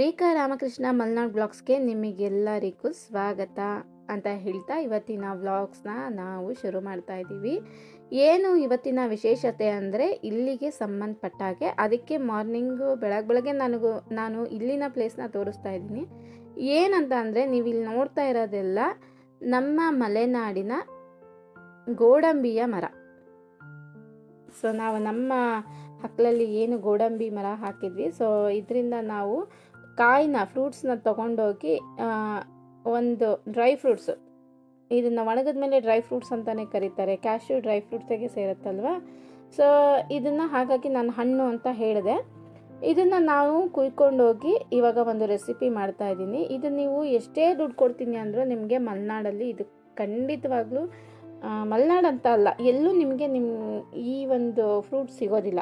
ರೇಖಾ ರಾಮಕೃಷ್ಣ ಮಲ್ನಾಡ್ ಬ್ಲಾಗ್ಸ್ಗೆ ನಿಮಗೆಲ್ಲರಿಗೂ ಸ್ವಾಗತ ಅಂತ ಹೇಳ್ತಾ ಇವತ್ತಿನ ವ್ಲಾಗ್ಸ್ನ ನಾವು ಶುರು ಮಾಡ್ತಾ ಇದ್ದೀವಿ. ಏನು ಇವತ್ತಿನ ವಿಶೇಷತೆ ಅಂದರೆ ಇಲ್ಲಿಗೆ ಸಂಬಂಧಪಟ್ಟಾಗೆ ಅದಕ್ಕೆ ಮಾರ್ನಿಂಗು ಬೆಳಗ್ಗೆ ಬೆಳಗ್ಗೆ ನನಗೂ ನಾನು ಇಲ್ಲಿನ ಪ್ಲೇಸ್ನ ತೋರಿಸ್ತಾ ಇದ್ದೀನಿ. ಏನಂತ ಅಂದರೆ ನೀವು ಇಲ್ಲಿ ನೋಡ್ತಾ ಇರೋದೆಲ್ಲ ನಮ್ಮ ಮಲೆನಾಡಿನ ಗೋಡಂಬಿಯ ಮರ. ಸೊ ನಾವು ನಮ್ಮ ಹಕ್ಕಲಲ್ಲಿ ಏನು ಗೋಡಂಬಿ ಮರ ಹಾಕಿದ್ವಿ. ಸೊ ಇದರಿಂದ ನಾವು ಕಾಯಿನ ಫ್ರೂಟ್ಸ್ನ ತೊಗೊಂಡೋಗಿ ಒಂದು ಡ್ರೈ ಫ್ರೂಟ್ಸು, ಇದನ್ನು ಒಣಗಿದ ಮೇಲೆ ಡ್ರೈ ಫ್ರೂಟ್ಸ್ ಅಂತಲೇ ಕರೀತಾರೆ. ಕ್ಯಾಶ್ಯೂ ಡ್ರೈ ಫ್ರೂಟ್ಸಿಗೆ ಸೇರುತ್ತಲ್ವ? ಸೊ ಇದನ್ನು ಹಾಗಾಗಿ ನಾನು ಹಣ್ಣು ಅಂತ ಹೇಳಿದೆ. ಇದನ್ನು ನಾವು ಕುಯ್ಕೊಂಡೋಗಿ ಇವಾಗ ಒಂದು ರೆಸಿಪಿ ಮಾಡ್ತಾ ಇದ್ದೀನಿ. ಇದು ನೀವು ಎಷ್ಟೇ ದುಡ್ಡು ಕೊಡ್ತೀನಿ ಅಂದರೂ ನಿಮಗೆ ಮಲೆನಾಡಲ್ಲಿ ಇದು ಖಂಡಿತವಾಗ್ಲೂ ಮಲೆನಾಡು ಅಂತ ಅಲ್ಲ, ಎಲ್ಲೂ ನಿಮಗೆ ನಿಮ್ಮ ಈ ಒಂದು ಫ್ರೂಟ್ ಸಿಗೋದಿಲ್ಲ.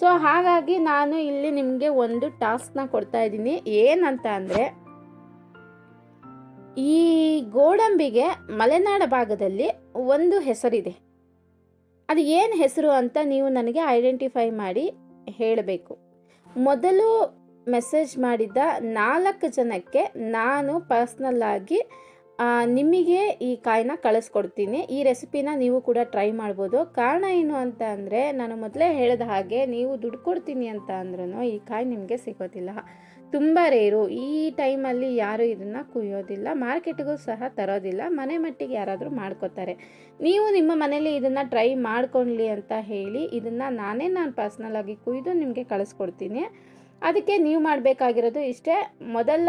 ಸೊ ಹಾಗಾಗಿ ನಾನು ಇಲ್ಲಿ ನಿಮಗೆ ಒಂದು ಟಾಸ್ಕ್ನ ಕೊಡ್ತಾ ಇದ್ದೀನಿ. ಏನಂತ ಅಂದರೆ ಈ ಗೋಡಂಬಿಗೆ ಮಲೆನಾಡ ಭಾಗದಲ್ಲಿ ಒಂದು ಹೆಸರಿದೆ. ಅದು ಏನು ಹೆಸರು ಅಂತ ನೀವು ನನಗೆ ಐಡೆಂಟಿಫೈ ಮಾಡಿ ಹೇಳಬೇಕು. ಮೊದಲು ಮೆಸೇಜ್ ಮಾಡಿದ್ದ ನಾಲ್ಕು ಜನಕ್ಕೆ ನಾನು ಪರ್ಸ್ನಲ್ ಆಗಿ ಆ, ನಿಮಗೆ ಈ ಕಾಯಿನ ಕಳಿಸ್ಕೊಡ್ತೀನಿ. ಈ ರೆಸಿಪಿನ ನೀವು ಕೂಡ ಟ್ರೈ ಮಾಡ್ಬೋದು. ಕಾರಣ ಏನು ಅಂತ ಅಂದರೆ, ನಾನು ಮೊದಲೇ ಹೇಳಿದ ಹಾಗೆ ನೀವು ದುಡ್ಡು ಕೊಡ್ತೀನಿ ಅಂತ ಅಂದ್ರೂ ಈ ಕಾಯಿ ನಿಮಗೆ ಸಿಗೋದಿಲ್ಲ. ತುಂಬ ರೇರು. ಈ ಟೈಮಲ್ಲಿ ಯಾರು ಇದನ್ನು ಕುಯ್ಯೋದಿಲ್ಲ. ಮಾರ್ಕೆಟ್ಗೂ ಸಹ ತರೋದಿಲ್ಲ. ಮನೆ ಮಟ್ಟಿಗೆ ಯಾರಾದರೂ ಮಾಡ್ಕೋತಾರೆ. ನೀವು ನಿಮ್ಮ ಮನೇಲಿ ಇದನ್ನು ಟ್ರೈ ಮಾಡ್ಕೊಳ್ಳಿ ಅಂತ ಹೇಳಿ, ಇದನ್ನು ನಾನೇ ನಾನು ಪರ್ಸ್ನಲಾಗಿ ಕುಯ್ದು ನಿಮಗೆ ಕಳಿಸ್ಕೊಡ್ತೀನಿ. ಅದಕ್ಕೆ ನೀವು ಮಾಡಬೇಕಾಗಿರೋದು ಇಷ್ಟೇ. ಮೊದಲ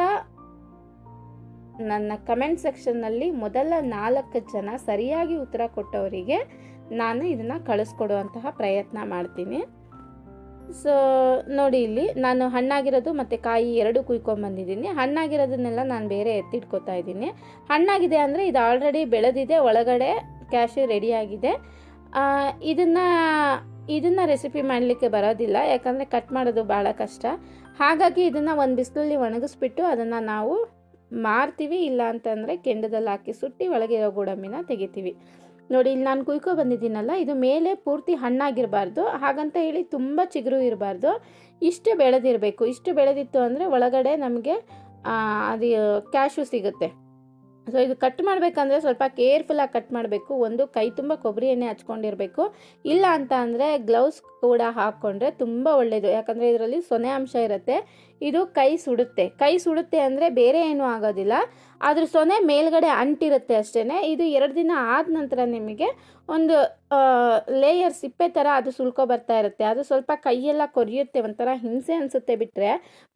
ನನ್ನ ಕಮೆಂಟ್ ಸೆಕ್ಷನ್ನಲ್ಲಿ ಮೊದಲ ನಾಲ್ಕು ಜನ ಸರಿಯಾಗಿ ಉತ್ತರ ಕೊಟ್ಟವರಿಗೆ ನಾನು ಇದನ್ನು ಕಳಿಸ್ಕೊಡುವಂತಹ ಪ್ರಯತ್ನ ಮಾಡ್ತೀನಿ. ಸೊ ನೋಡಿ ಇಲ್ಲಿ ನಾನು ಹಣ್ಣಾಗಿರೋದು ಮತ್ತು ಕಾಯಿ ಎರಡು ಕುಯ್ಕೊಂಬಂದಿದ್ದೀನಿ ಹಣ್ಣಾಗಿರೋದನ್ನೆಲ್ಲ ನಾನು ಬೇರೆ ಎತ್ತಿಟ್ಕೋತಾ ಇದ್ದೀನಿ. ಹಣ್ಣಾಗಿದೆ ಅಂದರೆ ಇದು ಆಲ್ರೆಡಿ ಬೆಳೆದಿದೆ, ಒಳಗಡೆ ಕ್ಯಾಶು ರೆಡಿಯಾಗಿದೆ ಇದನ್ನು ಇದನ್ನು ರೆಸಿಪಿ ಮಾಡಲಿಕ್ಕೆ ಬರೋದಿಲ್ಲ, ಯಾಕಂದರೆ ಕಟ್ ಮಾಡೋದು ಭಾಳ ಕಷ್ಟ. ಹಾಗಾಗಿ ಇದನ್ನು ಒಂದು ಬಿಸಿಲಲ್ಲಿ ಒಣಗಿಸ್ಬಿಟ್ಟು ಅದನ್ನು ನಾವು ಮಾರ್ತೀವಿ, ಇಲ್ಲ ಅಂತಂದರೆ ಕೆಂಡದಲ್ಲಿ ಹಾಕಿ ಸುಟ್ಟಿ ಒಳಗೆ ಇರೋ ಗೋಡಂಬಿನ ತೆಗಿತೀವಿ. ನೋಡಿ, ಇಲ್ಲಿ ನಾನು ಕುಯ್ಕೊ ಬಂದಿದ್ದೀನಲ್ಲ, ಇದು ಮೇಲೆ ಪೂರ್ತಿ ಹಣ್ಣಾಗಿರಬಾರ್ದು. ಹಾಗಂತ ಹೇಳಿ ತುಂಬ ಚಿಗುರು ಇರಬಾರ್ದು. ಇಷ್ಟು ಬೆಳೆದಿರಬೇಕು. ಇಷ್ಟು ಬೆಳೆದಿತ್ತು ಅಂದರೆ ಒಳಗಡೆ ನಮಗೆ ಅದು ಕ್ಯಾಶು ಸಿಗುತ್ತೆ. ಸೊ ಇದು ಕಟ್ ಮಾಡಬೇಕಂದ್ರೆ ಸ್ವಲ್ಪ ಕೇರ್ಫುಲ್ಲಾಗಿ ಕಟ್ ಮಾಡಬೇಕು. ಒಂದು ಕೈ ತುಂಬ ಕೊಬ್ಬರಿ ಎಣ್ಣೆ ಹಚ್ಕೊಂಡಿರಬೇಕು. ಇಲ್ಲ ಅಂತ ಅಂದರೆ ಗ್ಲೌಸ್ ಕೂಡ ಹಾಕ್ಕೊಂಡ್ರೆ ತುಂಬ ಒಳ್ಳೆಯದು ಯಾಕಂದರೆ ಇದರಲ್ಲಿ ಸೊನೆ ಅಂಶ ಇರುತ್ತೆ. ಇದು ಕೈ ಸುಡುತ್ತೆ. ಕೈ ಸುಡುತ್ತೆ ಅಂದರೆ ಬೇರೆ ಏನೂ ಆಗೋದಿಲ್ಲ. ಅದ್ರ ಸೊನೆ ಮೇಲ್ಗಡೆ ಅಂಟಿರುತ್ತೆ ಅಷ್ಟೇ ಇದು ಎರಡು ದಿನ ಆದ ನಂತರ ನಿಮಗೆ ಒಂದು ಲೇಯರ್ ಸಿಪ್ಪೆ ಥರ ಅದು ಸುಲ್ಕೊ ಬರ್ತಾ ಇರುತ್ತೆ. ಅದು ಸ್ವಲ್ಪ ಕೈಯೆಲ್ಲ ಕೊರಿಯುತ್ತೆ. ಒಂಥರ ಹಿಂಸೆ ಅನಿಸುತ್ತೆ ಬಿಟ್ಟರೆ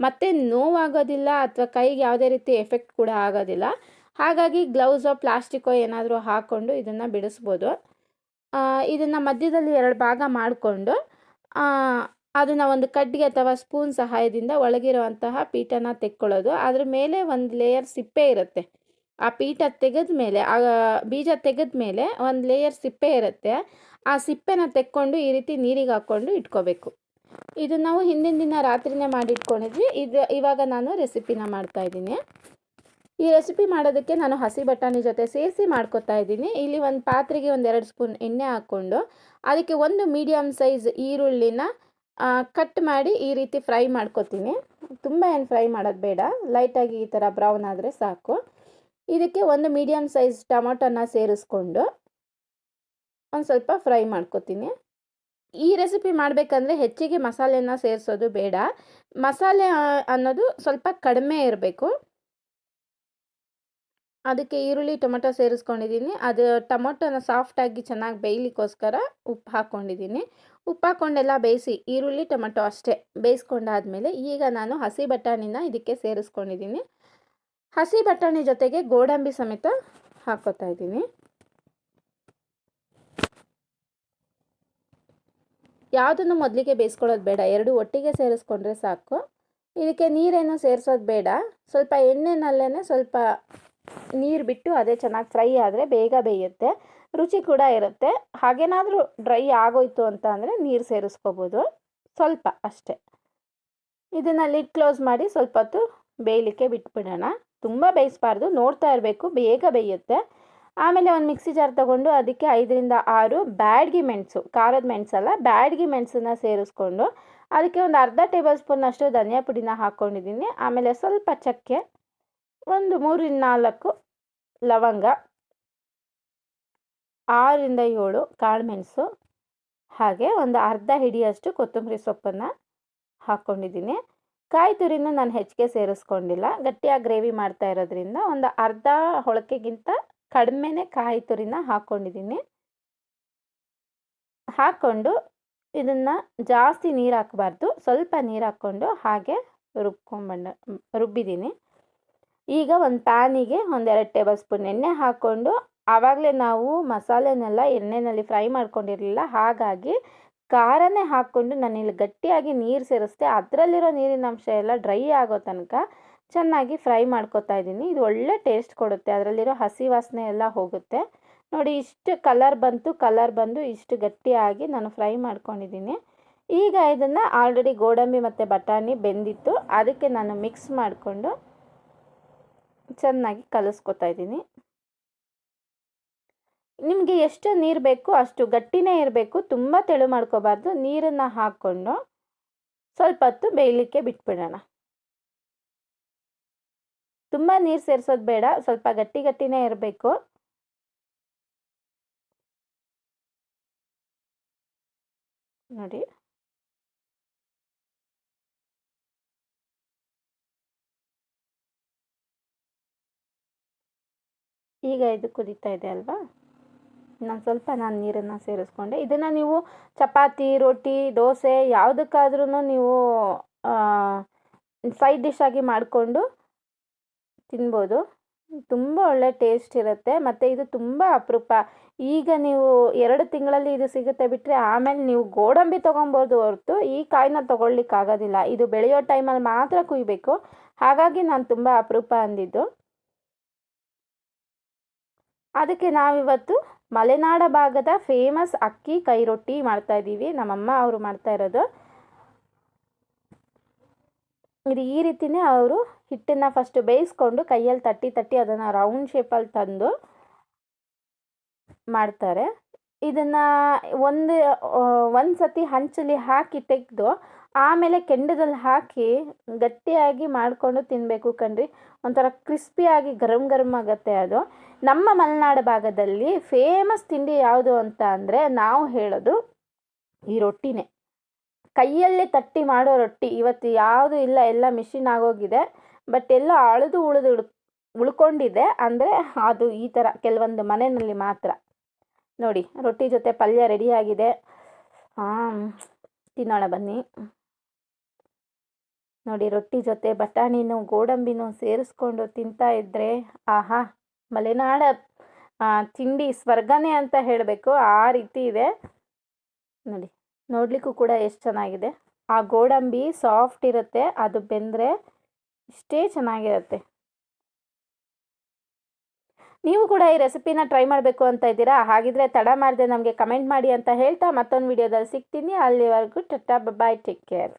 ಮತ್ತೆ ನೋವಾಗೋದಿಲ್ಲ ಅಥವಾ ಕೈಗೆ ಯಾವುದೇ ರೀತಿ ಎಫೆಕ್ಟ್ ಕೂಡ ಆಗೋದಿಲ್ಲ. ಹಾಗಾಗಿ ಗ್ಲೌಸೋ ಪ್ಲಾಸ್ಟಿಕ್ಕೋ ಏನಾದರೂ ಹಾಕ್ಕೊಂಡು ಇದನ್ನು ಬಿಡಿಸ್ಬೋದು. ಇದನ್ನು ಮಧ್ಯದಲ್ಲಿ ಎರಡು ಭಾಗ ಮಾಡಿಕೊಂಡು ಅದನ್ನು ಒಂದು ಕಡ್ಡಿಗೆ ಅಥವಾ ಸ್ಪೂನ್ ಸಹಾಯದಿಂದ ಒಳಗಿರುವಂತಹ ಪೀಠನ ತೆಕ್ಕೊಳ್ಳೋದು. ಅದ್ರ ಮೇಲೆ ಒಂದು ಲೇಯರ್ ಸಿಪ್ಪೆ ಇರುತ್ತೆ. ಆ ಪೀಠ ತೆಗೆದ ಮೇಲೆ ಆ ಬೀಜ ತೆಗೆದ ಮೇಲೆ ಒಂದು ಲೇಯರ್ ಸಿಪ್ಪೆ ಇರುತ್ತೆ. ಆ ಸಿಪ್ಪೆನ ತೆಕ್ಕೊಂಡು ಈ ರೀತಿ ನೀರಿಗೆ ಹಾಕ್ಕೊಂಡು ಇಟ್ಕೋಬೇಕು. ಇದು ನಾವು ಹಿಂದಿನ ದಿನ ರಾತ್ರಿನೇ ಮಾಡಿಟ್ಕೊಂಡಿದ್ವಿ. ಇದು ಇವಾಗ ನಾನು ರೆಸಿಪಿನ ಮಾಡ್ತಾ ಇದ್ದೀನಿ. ಈ ರೆಸಿಪಿ ಮಾಡೋದಕ್ಕೆ ನಾನು ಹಸಿ ಬಟಾಣಿ ಜೊತೆ ಸೇರಿಸಿ ಮಾಡ್ಕೊತಾ ಇದ್ದೀನಿ. ಇಲ್ಲಿ ಒಂದು ಪಾತ್ರೆಗೆ ಒಂದು ಎರಡು ಸ್ಪೂನ್ ಎಣ್ಣೆ ಹಾಕ್ಕೊಂಡು ಅದಕ್ಕೆ ಒಂದು ಮೀಡಿಯಮ್ ಸೈಜ್ ಈರುಳ್ಳಿನ ಕಟ್ ಮಾಡಿ ಈ ರೀತಿ ಫ್ರೈ ಮಾಡ್ಕೊತೀನಿ. ತುಂಬ ಏನು ಫ್ರೈ ಮಾಡೋದು ಬೇಡ. ಲೈಟಾಗಿ ಈ ಥರ ಬ್ರೌನ್ ಆದರೆ ಸಾಕು. ಇದಕ್ಕೆ ಒಂದು ಮೀಡಿಯಮ್ ಸೈಜ್ ಟೊಮೊಟೊನ ಸೇರಿಸ್ಕೊಂಡು ಒಂದು ಸ್ವಲ್ಪ ಫ್ರೈ ಮಾಡ್ಕೊತೀನಿ. ಈ ರೆಸಿಪಿ ಮಾಡಬೇಕಂದ್ರೆ ಹೆಚ್ಚಿಗೆ ಮಸಾಲೆನ ಸೇರಿಸೋದು ಬೇಡ. ಮಸಾಲೆ ಅನ್ನೋದು ಸ್ವಲ್ಪ ಕಡಿಮೆ ಇರಬೇಕು. ಅದಕ್ಕೆ ಈರುಳ್ಳಿ, ಟೊಮೆಟೊ ಸೇರಿಸ್ಕೊಂಡಿದ್ದೀನಿ. ಅದು ಟೊಮೊಟೊನ ಸಾಫ್ಟಾಗಿ ಚೆನ್ನಾಗಿ ಬೇಯಲಿಕ್ಕೋಸ್ಕರ ಉಪ್ಪು ಹಾಕ್ಕೊಂಡಿದ್ದೀನಿ. ಉಪ್ಪು ಹಾಕ್ಕೊಂಡೆಲ್ಲ ಬೇಯಿಸಿ, ಈರುಳ್ಳಿ, ಟೊಮೆಟೊ ಅಷ್ಟೇ ಬೇಯಿಸ್ಕೊಂಡಾದ್ಮೇಲೆ ಈಗ ನಾನು ಹಸಿ ಬಟಾಣಿನ ಇದಕ್ಕೆ ಸೇರಿಸ್ಕೊಂಡಿದ್ದೀನಿ. ಹಸಿ ಬಟಾಣಿ ಜೊತೆಗೆ ಗೋಡಂಬಿ ಸಮೇತ ಹಾಕೋತಾ ಇದ್ದೀನಿ. ಯಾವುದನ್ನು ಮೊದಲಿಗೆ ಬೇಯಿಸ್ಕೊಳ್ಳೋದು ಬೇಡ, ಎರಡು ಒಟ್ಟಿಗೆ ಸೇರಿಸ್ಕೊಂಡ್ರೆ ಸಾಕು. ಇದಕ್ಕೆ ನೀರೇನು ಸೇರಿಸೋದು ಬೇಡ. ಸ್ವಲ್ಪ ಎಣ್ಣೆನಲ್ಲೇ ಸ್ವಲ್ಪ ನೀರು ಬಿಟ್ಟು ಅದೇ ಚೆನ್ನಾಗಿ ಫ್ರೈ ಆದರೆ ಬೇಗ ಬೇಯುತ್ತೆ. ರುಚಿ ಕೂಡ ಇರುತ್ತೆ. ಹಾಗೇನಾದರೂ ಡ್ರೈ ಆಗೋಯ್ತು ಅಂತ ಅಂದರೆ ನೀರು ಸೇರಿಸ್ಕೋಬೋದು. ಸ್ವಲ್ಪ ಅಷ್ಟೇ. ಇದನ್ನು ಲಿಡ್ ಕ್ಲೋಸ್ ಮಾಡಿ ಸ್ವಲ್ಪ ಹೊತ್ತು ಬೇಯಲಿಕ್ಕೆ ಬಿಟ್ಬಿಡೋಣ. ತುಂಬ ಬೇಯಿಸ್ಬಾರ್ದು. ನೋಡ್ತಾ ಇರಬೇಕು. ಬೇಗ ಬೇಯುತ್ತೆ. ಆಮೇಲೆ ಒಂದು ಮಿಕ್ಸಿ ಜಾರ್ ತೊಗೊಂಡು ಅದಕ್ಕೆ ಐದರಿಂದ ಆರು ಬ್ಯಾಡ್ಗಿ ಮೆಣಸು, ಖಾರದ ಮೆಣಸಲ್ಲ, ಬ್ಯಾಡ್ಗಿ ಮೆಣಸನ್ನ ಸೇರಿಸ್ಕೊಂಡು ಅದಕ್ಕೆ ಒಂದು ಅರ್ಧ ಟೇಬಲ್ ಸ್ಪೂನ್ ಅಷ್ಟು ಧನಿಯಾ ಪುಡಿನ ಹಾಕ್ಕೊಂಡಿದ್ದೀನಿ ಆಮೇಲೆ ಸ್ವಲ್ಪ ಚಕ್ಕೆ ಒಂದು, ಮೂರಿಂದ ನಾಲ್ಕು ಲವಂಗ ಆರರಿಂದ ಏಳು ಕಾಳುಮೆಣಸು, ಹಾಗೆ ಒಂದು ಅರ್ಧ ಹಿಡಿಯಷ್ಟು ಕೊತ್ತಂಬರಿ ಸೊಪ್ಪನ್ನು ಹಾಕ್ಕೊಂಡಿದ್ದೀನಿ ಕಾಯಿ ತುರಿನ ನಾನು ಹೆಚ್ಚಿಗೆ ಸೇರಿಸ್ಕೊಂಡಿಲ್ಲ. ಗಟ್ಟಿಯಾಗಿ ಗ್ರೇವಿ ಮಾಡ್ತಾ ಇರೋದ್ರಿಂದ ಒಂದು ಅರ್ಧ ಹೊಳಕೆಗಿಂತ ಕಡಿಮೆನೇ ಕಾಯಿ ತುರಿನ ಹಾಕ್ಕೊಂಡಿದ್ದೀನಿ ಹಾಕ್ಕೊಂಡು ಇದನ್ನು ಜಾಸ್ತಿ ನೀರು ಹಾಕಬಾರ್ದು. ಸ್ವಲ್ಪ ನೀರು ಹಾಕ್ಕೊಂಡು ಹಾಗೆ ರುಬ್ಕೊಂಬಂಡು ರುಬ್ಬಿದ್ದೀನಿ. ಈಗ ಒಂದು ಪ್ಯಾನಿಗೆ ಒಂದೆರಡು ಟೇಬಲ್ ಸ್ಪೂನ್ ಎಣ್ಣೆ ಹಾಕ್ಕೊಂಡು ಆವಾಗಲೇ ನಾವು ಮಸಾಲೆನೆಲ್ಲ ಎಣ್ಣೆಯಲ್ಲಿ ಫ್ರೈ ಮಾಡ್ಕೊಂಡಿರಲಿಲ್ಲ. ಹಾಗಾಗಿ ಖಾರನೇ ಹಾಕ್ಕೊಂಡು ನಾನು ಇಲ್ಲಿ ಗಟ್ಟಿಯಾಗಿ ನೀರು ಸೇರಿಸ್ದೆ, ಅದರಲ್ಲಿರೋ ನೀರಿನ ಅಂಶ ಎಲ್ಲ ಡ್ರೈ ಆಗೋ ತನಕ ಚೆನ್ನಾಗಿ ಫ್ರೈ ಮಾಡ್ಕೊತಾ ಇದ್ದೀನಿ. ಇದು ಒಳ್ಳೆ ಟೇಸ್ಟ್ ಕೊಡುತ್ತೆ, ಅದರಲ್ಲಿರೋ ಹಸಿ ವಾಸನೆ ಎಲ್ಲ ಹೋಗುತ್ತೆ. ನೋಡಿ, ಇಷ್ಟು ಕಲರ್ ಬಂತು, ಕಲರ್ ಬಂದು ಇಷ್ಟು ಗಟ್ಟಿಯಾಗಿ ನಾನು ಫ್ರೈ ಮಾಡ್ಕೊಂಡಿದ್ದೀನಿ. ಈಗ ಇದನ್ನು ಆಲ್ರೆಡಿ ಗೋಡಂಬಿ ಮತ್ತು ಬಟಾಣಿ ಬೆಂದಿತ್ತು, ಅದಕ್ಕೆ ನಾನು ಮಿಕ್ಸ್ ಮಾಡಿಕೊಂಡು ಚೆನ್ನಾಗಿ ಕಲಿಸ್ಕೊತಾ ಇದ್ದೀನಿ. ನಿಮಗೆ ಎಷ್ಟು ನೀರು ಬೇಕು ಅಷ್ಟು ಗಟ್ಟಿನೇ ಇರಬೇಕು. ತುಂಬ ತೆಳು ಮಾಡ್ಕೋಬಾರ್ದು. ನೀರನ್ನು ಹಾಕ್ಕೊಂಡು ಸ್ವಲ್ಪ ಹೊತ್ತು ಬೇಯಲಿಕ್ಕೆ ಬಿಟ್ಬಿಡೋಣ. ತುಂಬ ನೀರು ಸೇರಿಸೋದು ಬೇಡ. ಸ್ವಲ್ಪ ಗಟ್ಟಿ ಗಟ್ಟಿನೇ ಇರಬೇಕು. ನೋಡಿ. ಈಗ ಇದು ಕುದೀತಾ ಇದೆ ಅಲ್ವಾ? ನಾನು ಸ್ವಲ್ಪ ನಾನು ನೀರನ್ನು ಸೇರಿಸ್ಕೊಂಡೆ. ಇದನ್ನು ನೀವು ಚಪಾತಿ, ರೊಟ್ಟಿ, ದೋಸೆ ಯಾವುದಕ್ಕಾದ್ರೂ ನೀವು ಸೈಡ್ ಡಿಶ್ ಆಗಿ ಮಾಡಿಕೊಂಡು ತಿನ್ಬೋದು. ತುಂಬ ಒಳ್ಳೆ ಟೇಸ್ಟ್ ಇರುತ್ತೆ. ಮತ್ತು ಇದು ತುಂಬ ಅಪರೂಪ. ಈಗ ನೀವು ಎರಡು ತಿಂಗಳಲ್ಲಿ ಇದು ಸಿಗುತ್ತೆ ಬಿಟ್ಟರೆ ಆಮೇಲೆ ನೀವು ಗೋಡಂಬಿ ತೊಗೊಬೋದು ಹೊರತು ಈ ಕಾಯಿನ ತೊಗೊಳ್ಲಿಕ್ಕಾಗೋದಿಲ್ಲ ಇದು ಬೆಳೆಯೋ ಟೈಮಲ್ಲಿ ಮಾತ್ರ ಕುಯ್ಬೇಕು. ಹಾಗಾಗಿ ನಾನು ತುಂಬ ಅಪರೂಪ ಅಂದಿದ್ದು. ಅದಕ್ಕೆ ನಾವಿವತ್ತು ಮಲೆನಾಡ ಭಾಗದ ಫೇಮಸ್ ಅಕ್ಕಿ ಕೈ ರೊಟ್ಟಿ ಮಾಡ್ತಾ ಇದ್ದೀವಿ. ನಮ್ಮಮ್ಮ ಅವರು ಮಾಡ್ತಾ ಇರೋದು. ಇದು ಈ ರೀತಿನೇ ಅವರು ಹಿಟ್ಟನ್ನು ಫಸ್ಟ್ ಬೇಯಿಸ್ಕೊಂಡು ಕೈಯಲ್ಲಿ ತಟ್ಟಿ ತಟ್ಟಿ ಅದನ್ನು ರೌಂಡ್ ಶೇಪಲ್ಲಿ ತಂದು ಮಾಡ್ತಾರೆ. ಇದನ್ನು ಒಂದು ಒಂದು ಸತಿ ಹಂಚಲ್ಲಿ ಹಾಕಿ ತೆಗೆದು ಆಮೇಲೆ ಕೆಂಡದಲ್ಲಿ ಹಾಕಿ ಗಟ್ಟಿಯಾಗಿ ಮಾಡಿಕೊಂಡು ತಿನ್ನಬೇಕು ಕಣ್ರಿ. ಒಂಥರ ಕ್ರಿಸ್ಪಿಯಾಗಿ ಗರಂ ಗರಂ ಆಗುತ್ತೆ ಅದು. ನಮ್ಮ ಮಲೆನಾಡು ಭಾಗದಲ್ಲಿ ಫೇಮಸ್ ತಿಂಡಿ ಯಾವುದು ಅಂತ ಅಂದರೆ ನಾವು ಹೇಳೋದು ಈ ರೊಟ್ಟಿನೇ. ಕೈಯಲ್ಲೇ ತಟ್ಟಿ ಮಾಡೋ ರೊಟ್ಟಿ. ಇವತ್ತು ಯಾವುದು ಇಲ್ಲ, ಎಲ್ಲ ಮಿಷಿನ್ ಆಗೋಗಿದೆ. ಬಟ್ ಎಲ್ಲ ಅಳೆದು ಉಳಿದು ಉಳ್ಕೊಂಡಿದೆ. ಅಂದರೆ ಅದು ಈ ಥರ ಕೆಲವೊಂದು ಮನೆಯಲ್ಲಿ ಮಾತ್ರ. ನೋಡಿ, ರೊಟ್ಟಿ ಜೊತೆ ಪಲ್ಯ ರೆಡಿಯಾಗಿದೆ ಹಾಂ ತಿನ್ನೋಣ ಬನ್ನಿ. ನೋಡಿ, ರೊಟ್ಟಿ ಜೊತೆ ಬಟಾಣಿನೂ ಗೋಡಂಬಿನೂ ಸೇರಿಸ್ಕೊಂಡು ತಿಂತಾ ಇದ್ರೆ, ಆಹಾ, ಮಲೆನಾಡ ತಿಂಡಿ ಸ್ವರ್ಗನೇ ಅಂತ ಹೇಳಬೇಕು. ಆ ರೀತಿ ಇದೆ. ನೋಡಿ, ನೋಡಲಿಕ್ಕೂ ಕೂಡ ಎಷ್ಟು ಚೆನ್ನಾಗಿದೆ. ಆ ಗೋಡಂಬಿ ಸಾಫ್ಟ್ ಇರುತ್ತೆ, ಅದು ಬೆಂದರೆ ಇಷ್ಟೇ ಚೆನ್ನಾಗಿರುತ್ತೆ. ನೀವು ಕೂಡ ಈ ರೆಸಿಪಿನ ಟ್ರೈ ಮಾಡಬೇಕು ಅಂತ ಇದ್ದೀರಾ? ಹಾಗಿದ್ರೆ ತಡ ಮಾಡದೆ ನಮಗೆ ಕಮೆಂಟ್ ಮಾಡಿ ಅಂತ ಹೇಳ್ತಾ ಮತ್ತೊಂದು ವಿಡಿಯೋದಲ್ಲಿ ಸಿಗ್ತೀನಿ. ಅಲ್ಲಿವರೆಗೂ ಟಟ್ಟ ಬಾಯ್ ಟೇಕ್ ಕೇರ್